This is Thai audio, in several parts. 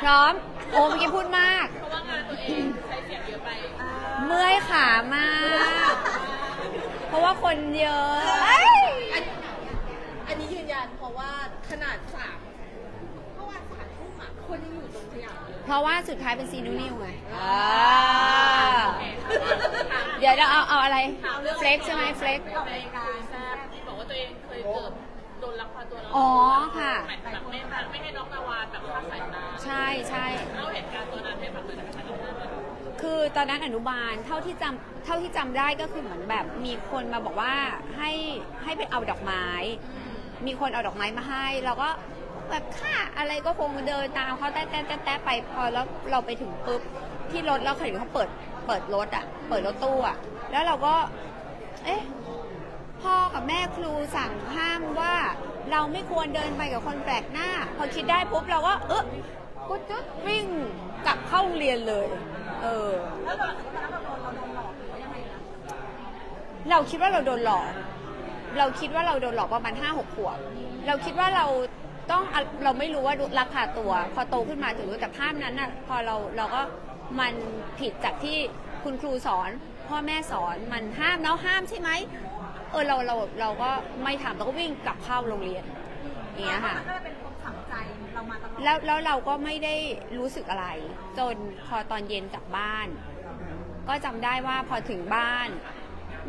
พร้อมโอ้เมื่อกี้พูดมาก เพราะว่างานตัวเองใช้เสียงเยอะไป เมื่อยขามาก เพราะว่าคนเยอะเอ้ยอันอันนี้ยืนยันเพราะว่าขนาดสามเมื่อวานสามทุ่มอะคนยังอยู่ตรงสยามเลยเพราะว่าสุดท้ายเป็นซีนูนิวไงอ่าเดี๋ยวเราเอาเอาอะไรเฟล็กใช่ไหมเฟล็ก ออกรายการแซ่บบอกว่าตัวเองเคยเกือบ โดนลักพาตัวเราอ๋อค่ะหมายถึงแบบไม่ไม่ให้น้องนาวาแบบคลาดสายตาใช่ใช่ เล่าเหตุการณ์ตัวนั้นให้ฟังหน่อยได้ไหมคะคือตอนนั้นอนุบาลเท่าที่จำเท่าที่จำได้ก็คือเหมือนแบบมีคนมาบอกว่าให้ให้ไปเอาดอกไม้ มีคนเอาดอกไม้มาให้เราก็แบบค่ะอะไรก็คงเดินตามเขาแต๊ะแต๊ะแต๊ะแต๊ะไปพอแล้วเราไปถึงปุ๊บที่รถเราเคยเห็นเขาเปิดเปิดรถอะ เปิดรถตู้อะ แล้วเราก็ เอ๊ะ พ่อกับแม่ครูสั่งห้ามว่าเราไม่ควรเดินไปกับคนแปลกหน้า พอคิดได้ปุ๊บเราก็เออกุดจุดวิ่งกลับเข้าโรงเรียนเลย เออ แล้วเราสึกว่าเราโดนเราโดนหลอกหรือว่ายังไงนะเราคิดว่าเราโดนหลอก เราคิดว่าเราโดนหลอกประมาณห้าหกขวบ เราคิดว่าเราต้องเราไม่รู้ว่าราคาตัว พอโตขึ้นมาถึงรู้แต่ภาพนั้นน่ะ พอเราเราก็มันผิดจากที่คุณครูสอน พ่อแม่สอนมันห้ามเนาะห้ามใช่ไหม เออเราเราเราก็ไม่ทำเราก็วิ่งกลับเข้าโรงเรียนอย่างเงี้ยค่ะ มันก็เลยเป็นความฝังใจเรามาตลอดแล้วแล้วเราก็ไม่ได้รู้สึกอะไร จนพอตอนเย็นกลับบ้าน ก็จำได้ว่าพอถึงบ้าน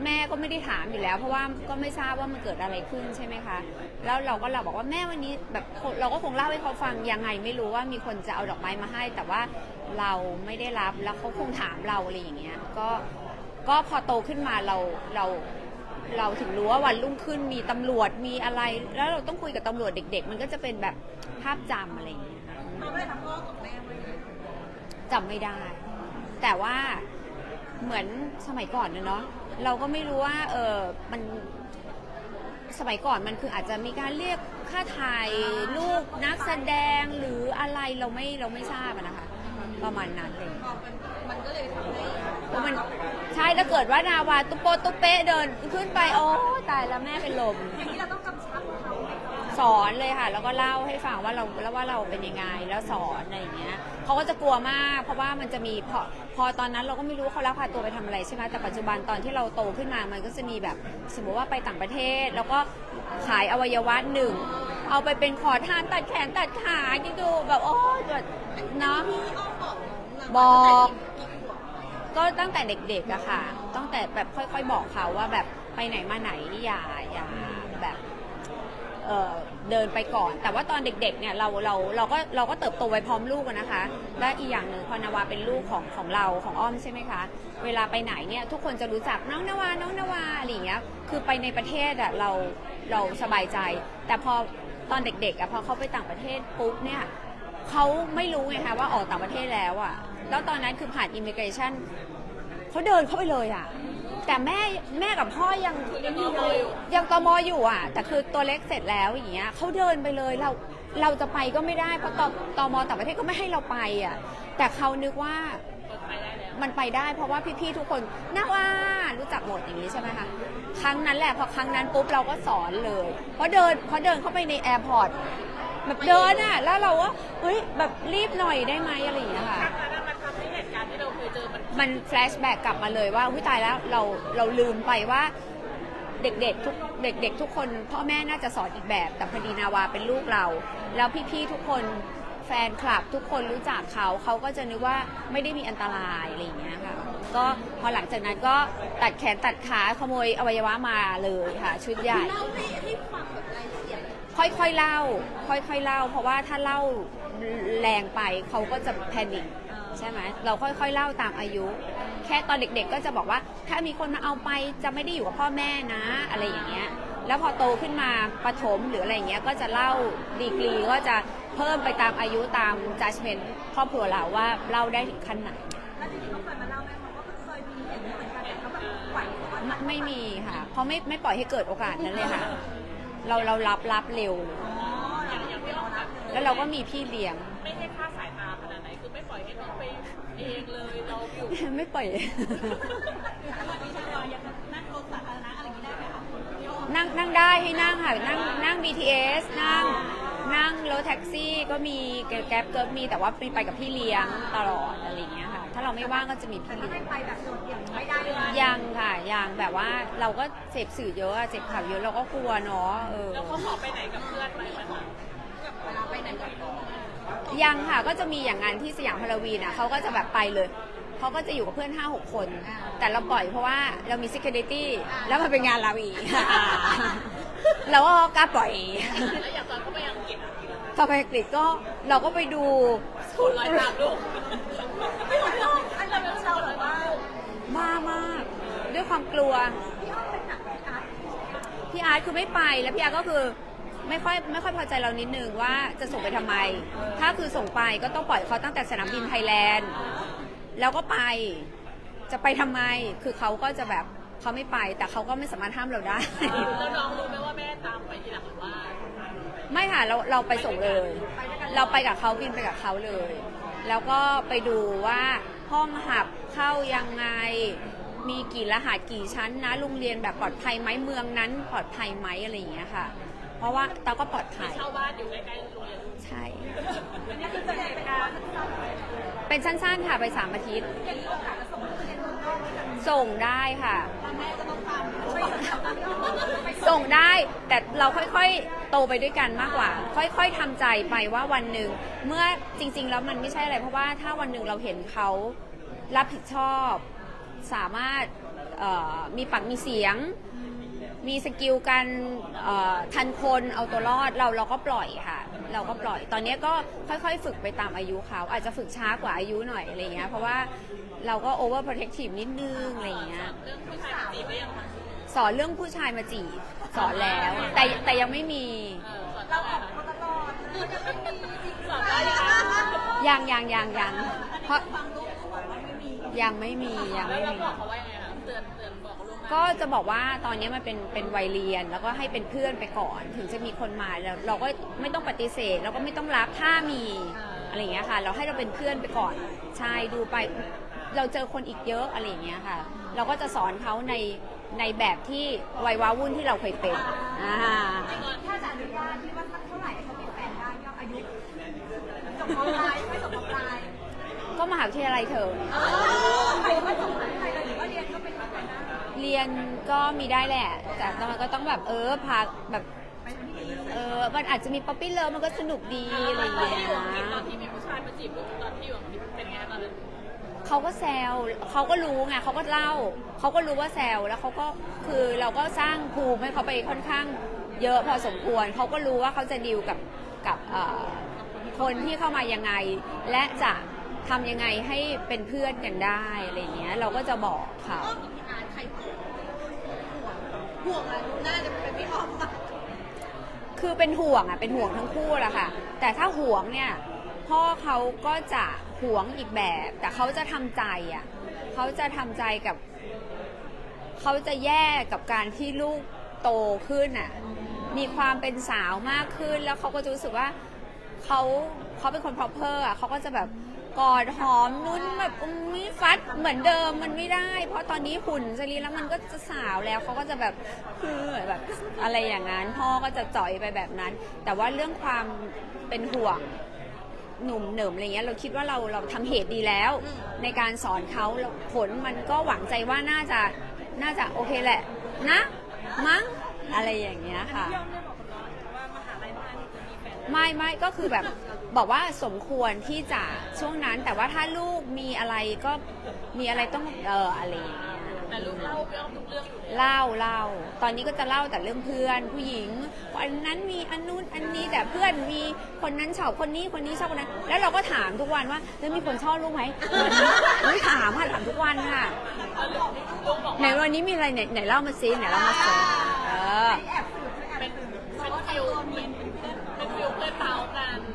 แม่ก็ไม่ได้ถามอยู่แล้ว เพราะว่าก็ไม่ทราบว่ามันเกิดอะไรขึ้นใช่ไหมคะ แล้วเราก็เราบอกว่าแม่วันนี้แบบเราก็คงเล่าให้เขาฟังยังไงไม่รู้ว่ามีคนจะเอาดอกไม้มาให้ แต่ว่าเราไม่ได้รับแล้วเขาคงถามเราอะไรอย่างเงี้ยก็ก็พอโตขึ้นมาเราเรา เราถึงรู้ว่าวันรุ่งขึ้นมีตำรวจมีอะไร แล้วเราต้องคุยกับตำรวจเด็ก ๆ มันก็จะเป็นแบบภาพจำอะไรอย่างเงี้ยค่ะเราไม่ได้ทำพ่อกับแม่ไว้จำไม่ได้ แต่ว่าเหมือนสมัยก่อนนะเนาะเราก็ไม่รู้ว่าเออมันสมัยก่อนมันคืออาจจะมีการเรียกค่าถ่ายลูกนักแสดงหรืออะไรเราไม่เราไม่ทราบนะคะ ประมาณนั้นเลยพอมันมันก็เลยทำให้เพราะมันใช่ถ้าเกิดว่านาวาตุโปตุเปะเดินขึ้นไปโอ้ตายแล้วแม่เป็นลม อย่างนี้เราต้องกำชับเขาไหมคะสอนเลยค่ะ แล้วก็เล่าให้ฟังว่าเราแล้วว่าเราเป็นยังไงแล้วสอนอะไรอย่างเงี้ยเขาก็จะกลัวมาก เพราะว่ามันจะมีพอพอตอนนั้นเราก็ไม่รู้ว่าเขาลักพาตัวไปทำอะไรใช่ไหมแต่ปัจจุบันตอนที่เราโตขึ้นมามันก็จะมีแบบสมมติว่าไปต่างประเทศ แล้วก็ขายอวัยวะหนึ่งเอาไปเป็นขอทานตัดแขนตัดขาคิดดูแบบโอ้ยแบบเนาะพี่อ้อมบอกน้อง บอกก็ตั้งแต่เด็กๆอะค่ะ ตั้งแต่แบบค่อยๆบอกเขาว่าแบบไปไหนมาไหนอย่าอย่าแบบเออเดินไปก่อน แต่ว่าตอนเด็กๆเนี่ยเราเราเราก็เราก็เติบโตไปพร้อมลูกนะคะ และอีกอย่างหนึ่งพอนาวาเป็นลูกของของเราของอ้อมใช่ไหมคะ เวลาไปไหนเนี่ยทุกคนจะรู้จักน้องนาวา น้องนาวาอะไรอย่างเงี้ย คือไปในประเทศอะเราเราสบายใจ แต่พอตอนเด็กๆอะพอเขาไปต่างประเทศปุ๊บเนี่ยเขาไม่รู้ไงคะว่าออกต่างประเทศแล้วอะ แล้วตอนนั้นคือผ่านอิมิเกรชันเขาเดินเข้าไปเลยอะ แต่แม่แม่กับพ่อยังยังตมอยู่ยังตมอยู่อะ แต่คือตัวเล็กเสร็จแล้วอย่างเงี้ยเขาเดินไปเลยเราเราจะไปก็ไม่ได้เพราะตตมต่างประเทศก็ไม่ให้เราไปอะ แต่เขานึกว่ามันไปได้เพราะว่าพี่ๆทุกคนน่าว่ารู้จักหมดอย่างนี้ใช่ไหมคะครั้งนั้นแหละพอครั้งนั้นปุ๊บเราก็สอนเลยเพราะเดินเพราะเดินเข้าไปในแอร์พอร์ตแบบเดินอะแล้วเราว่าเฮ้ยแบบรีบหน่อยได้ไหมอะไรอย่างเงี้ยค่ะ มันแฟลชแบ็กกลับมาเลยว่าหุ้ยตายแล้วเราเราลืมไปว่าเด็กๆทุกเด็ก ๆ ทุกคนพ่อแม่น่าจะสอนอีกแบบ แต่พอดีนาวาเป็นลูกเรา แล้วพี่ๆทุกคนแฟนคลับทุกคนรู้จักเขาเขาก็จะนึกว่าไม่ได้มีอันตรายอะไรอย่างเงี้ยค่ะก็พอหลังจากนั้นก็ตัดแขนตัดขาขโมยอวัยวะมาเลยค่ะชุดใหญ่เล่าให้ให้ฟังแบบรายละเอียดค่อยๆเล่า ค่อยๆเล่า เพราะว่าถ้าเล่าแรงไปเขาก็จะแพนิค ใช่ไหมเราค่อยๆเล่าตามอายุ แค่ตอนเด็กๆก็จะบอกว่า ถ้ามีคนมาเอาไปจะไม่ได้อยู่กับพ่อแม่นะ อะไรอย่างเงี้ยแล้วพอโตขึ้นมาประถมหรืออะไรอย่างเงี้ยก็จะเล่าดีกรีก็จะเพิ่มไปตามอายุตาม judgment ครอบครัวเราว่าเล่าได้ถึงขั้นไหนแล้วทีนี้เขาเคยมาเล่าไหมคะว่าเคยมีอย่างนี้เหมือนกันแต่เขาแบบไหวตัวทันไม่มีค่ะเพราะไม่ไม่ปล่อยให้เกิดโอกาสนั้นเลยค่ะ เราเรารับรับเร็วอ๋ออย่างอย่างที่เรารับเลยแล้วเราก็มีพี่เลี้ยง เองเลยเราอยู่ไม่ปล่อยนั่งรถสาธารณะอะไรอย่างนี้ได้ไหมคะพี่อ้อมนั่งนั่งได้ให้นั่งค่ะนั่งนั่ง BTS นั่งนั่งรถแท็กซี่ก็มีแกร็บก็มีแต่ว่าไปกับพี่เลี้ยงตลอดอะไรอย่างเงี้ยค่ะ ถ้าเราไม่ว่างก็จะมีพี่ถ้าเลี้ยให้งไปแบบโดดเดี่ยวไม่ได้เลยยังค่ะยังแบบว่าเราก็เสพสื่อเยอะอะเสพข่าวเยอะเราก็กลัวเนาะเออแล้วเขาขอไปไหนกับเพื่อนไหมคะเวลาไปไหนกับเพื่อน ยังค่ะก็จะมีอย่างงานที่สยามพาราวีนอะเขาก็จะแบบไปเลยเขาก็จะอยู่กับเพื่อน5้าหกคน แต่เราปล่อยเพราะว่าเรามี security แล้วมันเป็นงานเราอีกเราก็กล้าปล่อยแล้วอย่างตอนเขาไปอังกฤษอะพอไปอังกฤษก็เราก็ไปดูคนร้อยตามลูกไม่ไหวหรอกอันนั้นเราแบบว่าบ้ามาก ด้วยความกลัวพี่อ้อมเป็นหนักพี่อาร์ตพี่อาร์ตคือไม่ไปแล้วพี่อาร์ตก็คือ ไม่ค่อยไม่ค่อยพอใจเรานิดนึงว่าจะส่งไปทำไม ถ้าคือส่งไปก็ต้องปล่อยเขาตั้งแต่สนามบินไทยแลนด์ แล้วก็ไปจะไปทำไม คือเขาก็จะแบบเขาไม่ไป แต่เขาก็ไม่สามารถห้ามเราได้ แล้วน้องรู้ไหมว่าแม่ตามไปทีหลังหรือว่าไม่ค่ะเราเราไปส่งเลย เราไปกับเขาบินไปกับเขาเลย แล้วก็ไปดูว่าห้องหับเข้ายังไง มีกี่รหัสกี่ชั้นนะโรงเรียนแบบปลอดภัยไหมเมืองนั้นปลอดภัยไหมอะไรอย่างเงี้ยค่ะ เพราะว่าตาก็ปลอดภัยเช่าบ้านอยู่ใกล้ๆโรงเรียนใช่นี่คือจะเป็นการเป็นสั้นๆค่ะไปสามอาทิตย์เป็นโอกาสจะส่งเรียนเมืองนอกด้วยกันส่งได้ค่ะแม่ก็ต้องตามไม่ต้องตามพี่อ้อมไปส่งได้แต่เราค่อยๆโตไปด้วยกันมากกว่า ค่อยๆทำใจไปว่าวันหนึ่งเมื่อจริง ๆ แล้วมันไม่ใช่อะไร เพราะว่าถ้าวันหนึ่งเราเห็นเขารับผิดชอบ สามารถเอ่อมีปากมีเสียง มีสกิลการเอ่อทันคนเอาตัวรอดเราเราก็ปล่อยค่ะ เราก็ปล่อย ตอนนี้ก็ค่อยๆ ฝึกไปตามอายุเขาอาจจะฝึกช้ากว่าอายุหน่อยอะไรเงี้ยเพราะว่าเราก็ over protective นิดนึงอะไรเงี้ยเรื่องผู้ชายจีบได้ยังคะสอนเรื่องผู้ชายมาจีบสอนแล้ว แต่แต่ยังไม่มี เออสอนเราได้ออกมาตลอดเลยยังไม่มีจริงสอนได้ยังคะยังยังยังยังเพราะฟังลูกก็บอกว่าไม่มียังไม่มียังแล้วไม่เรามี บอกเขาว่ายังไง กเขาล่วงหน้าก็จะบอกว่าตอนนี้มันเป็นเป็นวัยเรียน แล้วก็ให้เป็นเพื่อนไปก่อน ถึงจะมีคนมาแล้วเราก็ไม่ต้องปฏิเสธแล้วก็ไม่ต้องรับถ้ามีอะไรอย่างเงี้ยค่ะ เราให้เราเป็นเพื่อนไปก่อนใช่ดูไป เราเจอคนอีกเยอะอะไรอย่างเงี้ยค่ะ เราก็จะสอนเขาในในแบบที่วัยวาวุ่นที่เราเคยเป็นอ่าถ้าจะอนุญาตที่ว่าสักเท่าไหร่ให้เขาเป็นแฟนได้ก็อายุจบมปลายไม่จบมปลายก็มหาวิทยาลัยเธอเออใครไม่จบมปลายเลยหรือว่าเรียนก็เป็นแฟนได้ เรียนก็มีได้แหละ แต่มันก็ต้องแบบเออพาแบบเออมันอาจจะมีป๊อปปี้เลิฟมันก็สนุกดีอะไรอย่างเงี้ยตอนที่มีผู้ชายมาจีบตอนที่อยู่เป็นไงตอนนั้นเขาก็แซวเขาก็รู้ไงเขาก็เล่า เขาก็รู้ว่าแซวแล้วเขาก็คือเราก็สร้างภูมิให้เขาไปค่อนข้างเยอะพอสมควร เขาก็รู้ว่าเขาจะดีลกับกับคนที่เข้ามายังไง และจะทำยังไงให้เป็นเพื่อนกันได้อะไรเงี้ย เราก็จะบอกเขา ร์ตใครห่วงห่วงอะน่าจะเป็นพี่อ้อมมากคือเป็นห่วงอะเป็นห่วงทั้งคู่แหละค่ะ แต่ถ้าห่วงเนี่ยพ่อเขาก็จะห่วงอีกแบบ แต่เขาจะทำใจอะเขาจะทำใจกับเขาจะแย่กับการที่ลูกโตขึ้นอะมีความเป็นสาวมากขึ้นแล้วเขาก็จะรู้สึกว่าเขาเขาเป็นคน proper อะเขาก็จะแบบ กอดหอมนุ่นแบบอุ้ยฟัดเหมือนเดิมมันไม่ได้ เพราะตอนนี้หุ่นสรีแล้วมันก็จะสาวแล้วเขาก็จะแบบคือแบบอะไรอย่างนั้น พ่อก็จะจ่อยไปแบบนั้น แต่ว่าเรื่องความเป็นห่วงหนุ่มเหนิมอะไรเงี้ยเราคิดว่าเราเราทำเหตุดีแล้ว ในการสอนเขาแล้วผลมันก็หวังใจว่าน่าจะน่าจะโอเคแหละ นะ มั้งอะไรอย่างเงี้ยค่ะพี่อ้อมได้บอกกับน้องว่า มหาลัยบ้านจะมีแฟน ไม่ไม่ก็คือแบบ บอกว่าสมควรที่จะช่วงนั้น แต่ว่าถ้าลูกมีอะไรก็มีอะไรต้องเอออะไรอย่างเงี้ยแต่ลูกเล่าพี่อ้อมทุกเรื่องอยู่แล้วเล่าเล่าตอนนี้ก็จะเล่าแต่เรื่องเพื่อนผู้หญิงอันนั้นมีอันนู้นอันนี้แต่เพื่อนมีคนนั้นชอบคนนี้คนนี้ชอบคนนั้น แล้วเราก็ถามทุกวันว่าแล้วมีคนชอบลูกไหมไม่ถามค่ะถามทุกวันค่ะไหนวันนี้มีอะไรไหนไหนเล่ามาซิไหนเล่ามาซิเออ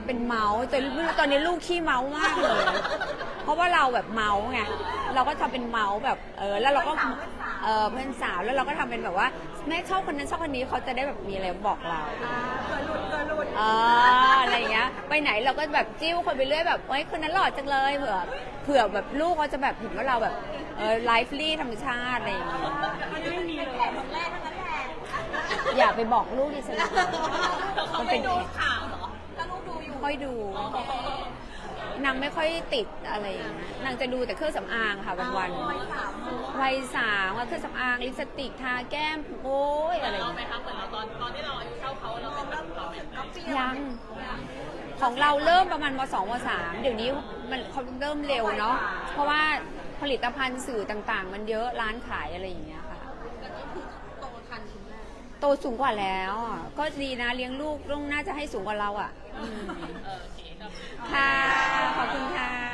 เป็นเมาส์แต่ลูกตอนนี้ลูกขี้เมาส์มากเลย เพราะว่าเราแบบเมาส์ไงเราก็ทำเป็นเมาส์แบบเออแล้วเราก็เออเพื่อนสาวแล้วเราก็ทำเป็นแบบว่าแม่ชอบคนนั้นชอบคนนี้เขาจะได้แบบมีอะไรบอกเราอ่าเกิดหลุดเกิดหลุดเอออะไรอย่างเงี้ยไปไหนเราก็แบบจิ้วคนไปเรื่อยแบบเอ้ยคนนั้นหล่อจังเลยเผื่อเผื่อแบบลูกเขาจะแบบเห็นว่าเราแบบเออไลฟ์ลี่ธรรมชาติอะไรอย่างเงี้ยมันไม่มีเลยแผนของแรกทั้งนั้นแหละอย่าไปบอกลูกดิฉันเขามันไปเป็นดูข่าวเหรอ ค่อยดูนางไม่ค่อยติดอะไรอย่างเงี้ยนางจะดูแต่เครื่องสำอางค่ะวันๆวัยสามอะเครื่องสำอางลิปสติกทาแก้มโอ้ยอะไรอย่างไหมเงี้ยคะเหมือนเราตอนตอนที่เราอายุเท่าเขาเราเป็นแบบเราเป็นแบบยังของเราเริ่มประมาณมสองมสามเดี๋ยวนี้มันเขาเริ่มเร็วเนาะเพราะว่าผลิตภัณฑ์สื่อต่างๆ มันเยอะร้านขายอะไรอย่างเงี้ยค่ะแต่ก็คือโตทันคุณแม่โตสูงกว่าแล้วอะก็ดีนะเลี้ยงลูกต้องน่าจะให้สูงกว่าเราอะอืม เออโอเคครับค่ะ ขอบคุณค่ะ